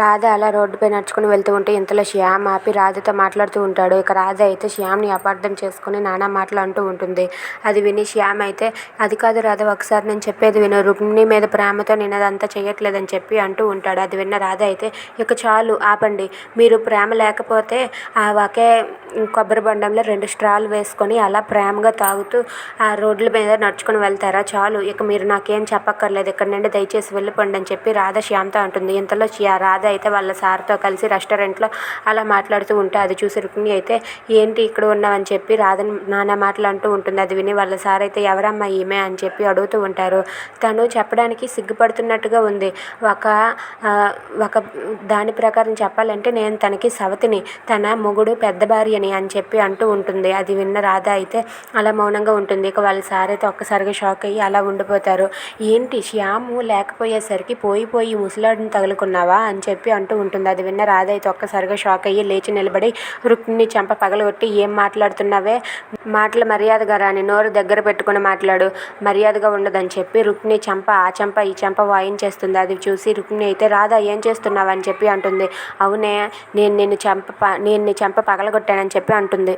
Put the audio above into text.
రాధ అలా రోడ్డుపై నడుచుకుని వెళ్తూ ఉంటే ఇంతలో శ్యామ్ ఆపి రాధతో మాట్లాడుతూ ఉంటాడు. ఇక రాధ అయితే శ్యామ్ని అపార్థం చేసుకుని నానా మాటలు అంటూ ఉంటుంది. అది విని శ్యామ్ అయితే అది కాదు రాధ ఒకసారి నేను చెప్పేది విను. రుక్మిణి మీద ప్రేమతో నేను అదంతా చేయట్లేదని చెప్పి అంటూ ఉంటాడు. అది విన్న రాధ అయితే ఇక చాలు ఆపండి. మీరు ప్రేమ లేకపోతే ఆ ఒకే కొబ్బరి బండంలో రెండు స్ట్రాలు వేసుకొని అలా ప్రేమగా తాగుతూ ఆ రోడ్ల మీద నడుచుకుని వెళ్తారా చాలు. ఇక మీరు నాకేం చెప్పక్కర్లేదు. ఇక్కడ నుండి దయచేసి వెళ్ళిపోండి అని చెప్పి రాధ శ్యామ్తో అంటుంది. ఇంతలో రాధ అయితే వాళ్ళ సార్తో కలిసి రెస్టారెంట్లో అలా మాట్లాడుతూ ఉంటే అది చూసి రుక్మిణి అయితే ఏంటి ఇక్కడ ఉన్నావని చెప్పి రాధని నానా మాటలు అంటూ ఉంటుంది. అది విని వాళ్ళ సార్ అయితే ఎవరమ్మా ఈమె అని చెప్పి అడుగుతూ ఉంటారు. తను చెప్పడానికి సిగ్గుపడుతున్నట్టుగా ఉంది. ఒక ఒక దాని ప్రకారం చెప్పాలంటే నేను తనకి సవతిని. తన మొగుడు పెద్ద భార్యని అని చెప్పి అంటూ ఉంటుంది. అది విన్న రాధ అయితే అలా మౌనంగా ఉంటుంది. ఇక వాళ్ళ సార్ అయితే ఒక్కసారిగా షాక్ అయ్యి అలా ఉండిపోతారు. ఏంటి శ్యాము లేకపోయేసరికి పోయి పోయి ముసలాడిని తగులుకున్నావా అని చెప్పి చెప్పి అంటూ ఉంటుంది. అది విన్న రాధ అయితే ఒక్కసారిగా షాక్ అయ్యి లేచి నిలబడి రుక్మిణి చెంప పగలగొట్టి ఏం మాట్లాడుతున్నావే మాటలు మర్యాదగా రాని నోరు దగ్గర పెట్టుకుని మాట్లాడు మర్యాదగా ఉండదని చెప్పి రుక్మిణి చెంప ఆ చెంప ఈ చెంప వాయించేస్తుంది. అది చూసి రుక్మిణి అయితే రాధా ఏం చేస్తున్నావని అని చెప్పి అంటుంది. అవునే నేను నిన్ను చెంప నేను నీ చెంప పగలగొట్టానని చెప్పి అంటుంది.